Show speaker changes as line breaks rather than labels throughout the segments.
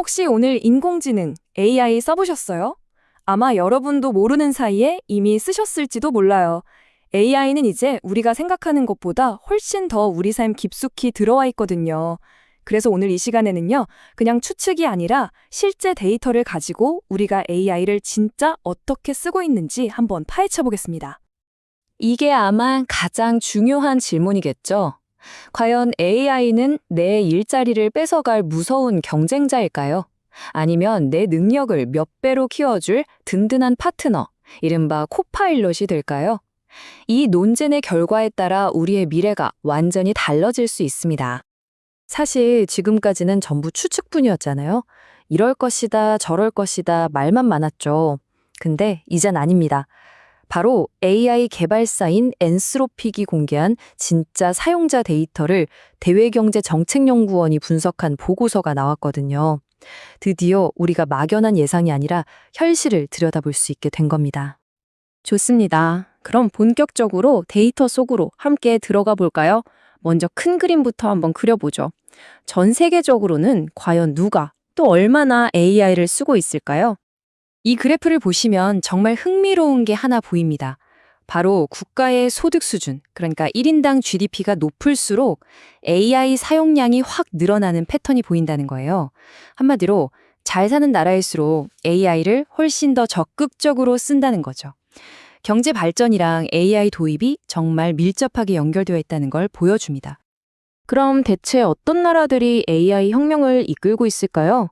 혹시 오늘 인공지능 AI 써보셨어요? 아마 여러분도 모르는 사이에 이미 쓰셨을지도 몰라요. AI는 이제 우리가 생각하는 것보다 훨씬 더 우리 삶 깊숙이 들어와 있거든요. 그래서 오늘 이 시간에는요, 그냥 추측이 아니라 실제 데이터를 가지고 우리가 AI를 진짜 어떻게 쓰고 있는지 한번 파헤쳐 보겠습니다. 이게 아마 가장 중요한 질문이겠죠. 과연 AI는 내 일자리를 뺏어갈 무서운 경쟁자일까요? 아니면 내 능력을 몇 배로 키워줄 든든한 파트너, 이른바 코파일럿이 될까요? 이 논쟁의 결과에 따라 우리의 미래가 완전히 달라질 수 있습니다. 사실 지금까지는 전부 추측뿐이었잖아요. 이럴 것이다, 저럴 것이다 말만 많았죠. 근데 이젠 아닙니다. 바로 AI 개발사인 엔스로픽이 공개한 진짜 사용자 데이터를 대외경제정책연구원이 분석한 보고서가 나왔거든요. 드디어 우리가 막연한 예상이 아니라 현실을 들여다볼 수 있게 된 겁니다. 좋습니다. 그럼 본격적으로 데이터 속으로 함께 들어가 볼까요? 먼저 큰 그림부터 한번 그려보죠. 전 세계적으로는 과연 누가 또 얼마나 AI를 쓰고 있을까요? 이 그래프를 보시면 정말 흥미로운 게 하나 보입니다. 바로 국가의 소득 수준, 그러니까 1인당 GDP가 높을수록 AI 사용량이 확 늘어나는 패턴이 보인다는 거예요. 한마디로 잘 사는 나라일수록 AI를 훨씬 더 적극적으로 쓴다는 거죠. 경제 발전이랑 AI 도입이 정말 밀접하게 연결되어 있다는 걸 보여줍니다. 그럼 대체 어떤 나라들이 AI 혁명을 이끌고 있을까요?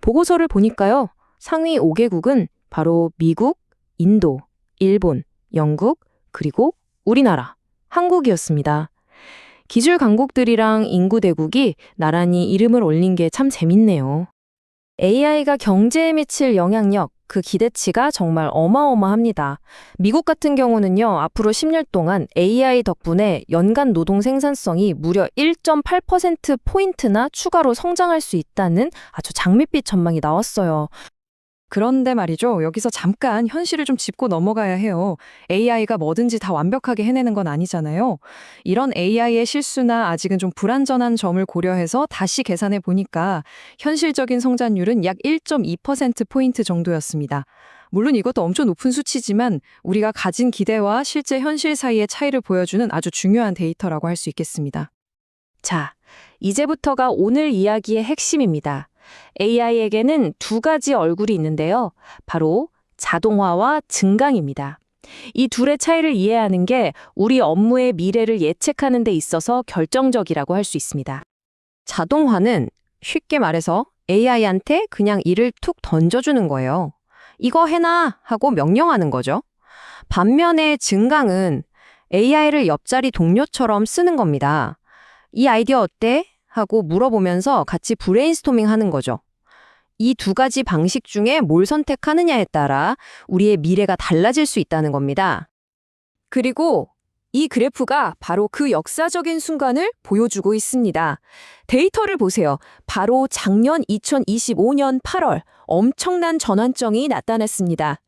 보고서를 보니까요. 상위 5개국은 바로 미국, 인도, 일본, 영국, 그리고 우리나라, 한국이었습니다. 기술 강국들이랑 인구 대국이 나란히 이름을 올린 게 참 재밌네요. AI가 경제에 미칠 영향력, 그 기대치가 정말 어마어마합니다. 미국 같은 경우는요, 앞으로 10년 동안 AI 덕분에 연간 노동 생산성이 무려 1.8%포인트나 추가로 성장할 수 있다는 아주 장밋빛 전망이 나왔어요. 그런데 말이죠. 여기서 잠깐 현실을 좀 짚고 넘어가야 해요. AI가 뭐든지 다 완벽하게 해내는 건 아니잖아요. 이런 AI의 실수나 아직은 좀 불안전한 점을 고려해서 다시 계산해 보니까 현실적인 성장률은 약 1.2%포인트 정도였습니다. 물론 이것도 엄청 높은 수치지만 우리가 가진 기대와 실제 현실 사이의 차이를 보여주는 아주 중요한 데이터라고 할 수 있겠습니다. 자, 이제부터가 오늘 이야기의 핵심입니다. AI에게는 두 가지 얼굴이 있는데요. 바로 자동화와 증강입니다. 이 둘의 차이를 이해하는 게 우리 업무의 미래를 예측하는 데 있어서 결정적이라고 할 수 있습니다. 자동화는 쉽게 말해서 AI한테 그냥 일을 툭 던져주는 거예요. 이거 해놔 하고 명령하는 거죠. 반면에 증강은 AI를 옆자리 동료처럼 쓰는 겁니다. 이 아이디어 어때? 하고 물어보면서 같이 브레인스토밍 하는 거죠. 이 두 가지 방식 중에 뭘 선택하느냐에 따라 우리의 미래가 달라질 수 있다는 겁니다. 그리고 이 그래프가 바로 그 역사적인 순간을 보여주고 있습니다. 데이터를 보세요. 바로 작년 2025년 8월 엄청난 전환점이 나타났습니다.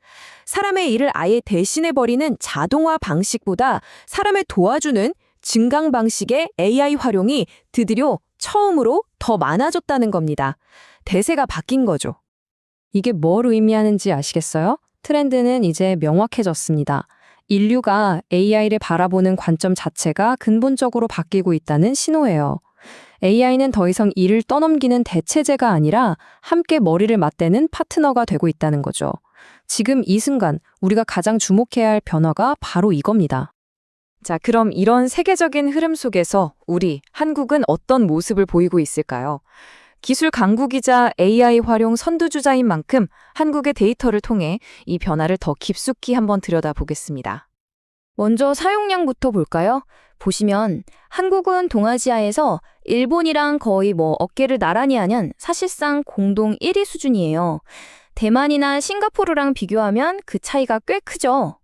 사람의 일을 아예 대신해버리는 자동화 방식보다 사람을 도와주는 증강 방식의 AI 활용이 드디어 처음으로 더 많아졌다는 겁니다. 대세가 바뀐 거죠. 이게 뭘 의미하는지 아시겠어요? 트렌드는 이제 명확해졌습니다. 인류가 AI를 바라보는 관점 자체가 근본적으로 바뀌고 있다는 신호예요. AI는 더 이상 일을 떠넘기는 대체제가 아니라 함께 머리를 맞대는 파트너가 되고 있다는 거죠. 지금 이 순간 우리가 가장 주목해야 할 변화가 바로 이겁니다. 자, 그럼 이런 세계적인 흐름 속에서 우리 한국은 어떤 모습을 보이고 있을까요? 기술 강국이자 AI 활용 선두주자인 만큼 한국의 데이터를 통해 이 변화를 더 깊숙이 한번 들여다보겠습니다. 먼저 사용량부터 볼까요? 보시면 한국은 동아시아에서 일본이랑 거의 뭐 어깨를 나란히 하는 사실상 공동 1위 수준이에요. 대만이나 싱가포르랑 비교하면 그 차이가 꽤 크죠.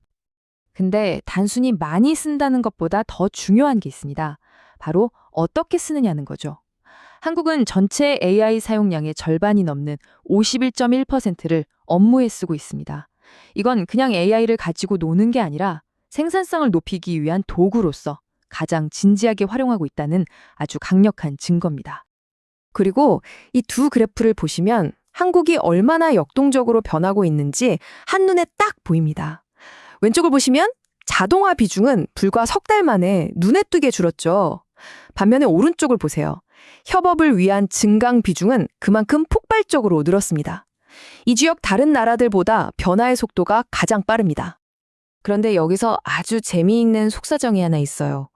근데 단순히 많이 쓴다는 것보다 더 중요한 게 있습니다. 바로 어떻게 쓰느냐는 거죠. 한국은 전체 AI 사용량의 절반이 넘는 51.1%를 업무에 쓰고 있습니다. 이건 그냥 AI를 가지고 노는 게 아니라 생산성을 높이기 위한 도구로서 가장 진지하게 활용하고 있다는 아주 강력한 증거입니다.
그리고 이 두 그래프를 보시면 한국이 얼마나 역동적으로 변하고 있는지 한눈에 딱 보입니다. 왼쪽을 보시면 자동화 비중은 불과 석 달 만에 눈에 띄게 줄었죠. 반면에 오른쪽을 보세요. 협업을 위한 증강 비중은 그만큼 폭발적으로 늘었습니다. 이 지역 다른 나라들보다 변화의 속도가 가장 빠릅니다. 그런데 여기서 아주 재미있는 속사정이 하나 있어요.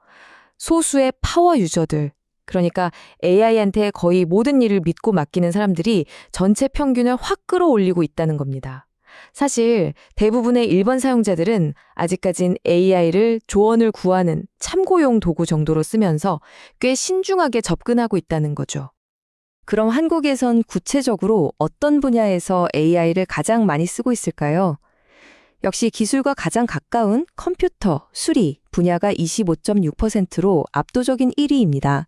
소수의 파워 유저들, 그러니까 AI한테 거의 모든 일을 믿고 맡기는 사람들이 전체 평균을 확 끌어올리고 있다는 겁니다. 사실 대부분의 일반 사용자들은 아직까진 AI를 조언을 구하는 참고용 도구 정도로 쓰면서 꽤 신중하게 접근하고 있다는 거죠. 그럼 한국에선 구체적으로 어떤 분야에서 AI를 가장 많이 쓰고 있을까요? 역시 기술과 가장 가까운 컴퓨터, 수리 분야가 25.6%로 압도적인 1위입니다.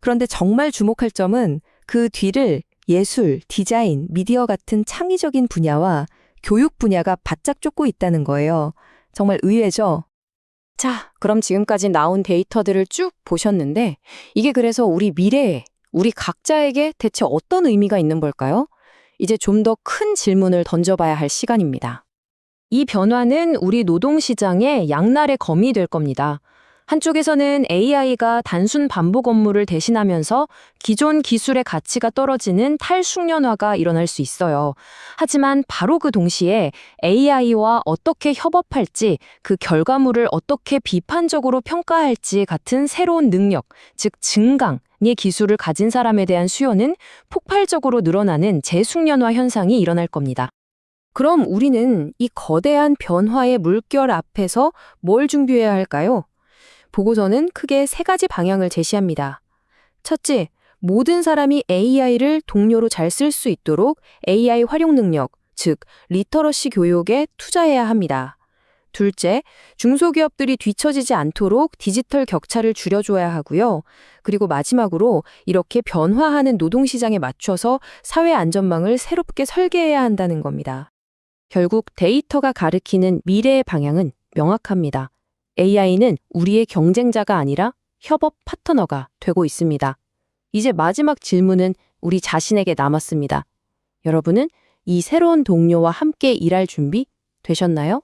그런데 정말 주목할 점은 그 뒤를 예술, 디자인, 미디어 같은 창의적인 분야와 교육 분야가 바짝 쫓고 있다는 거예요. 정말 의외죠? 자, 그럼 지금까지 나온 데이터들을 쭉 보셨는데 이게 그래서 우리 미래에 우리 각자에게 대체 어떤 의미가 있는 걸까요? 이제 좀 더 큰 질문을 던져봐야 할 시간입니다. 이 변화는 우리 노동시장의 양날의 검이 될 겁니다. 한쪽에서는 AI가 단순 반복 업무를 대신하면서 기존 기술의 가치가 떨어지는 탈숙련화가 일어날 수 있어요. 하지만 바로 그 동시에 AI와 어떻게 협업할지, 그 결과물을 어떻게 비판적으로 평가할지 같은 새로운 능력, 즉 증강의 기술을 가진 사람에 대한 수요는 폭발적으로 늘어나는 재숙련화 현상이 일어날 겁니다. 그럼 우리는 이 거대한 변화의 물결 앞에서 뭘 준비해야 할까요? 보고서는 크게 세 가지 방향을 제시합니다. 첫째, 모든 사람이 AI를 동료로 잘 쓸 수 있도록 AI 활용 능력, 즉 리터러시 교육에 투자해야 합니다. 둘째, 중소기업들이 뒤처지지 않도록 디지털 격차를 줄여줘야 하고요. 그리고 마지막으로 이렇게 변화하는 노동시장에 맞춰서 사회 안전망을 새롭게 설계해야 한다는 겁니다. 결국 데이터가 가리키는 미래의 방향은 명확합니다. AI는 우리의 경쟁자가 아니라 협업 파트너가 되고 있습니다. 이제 마지막 질문은 우리 자신에게 남았습니다. 여러분은 이 새로운 동료와 함께 일할 준비 되셨나요?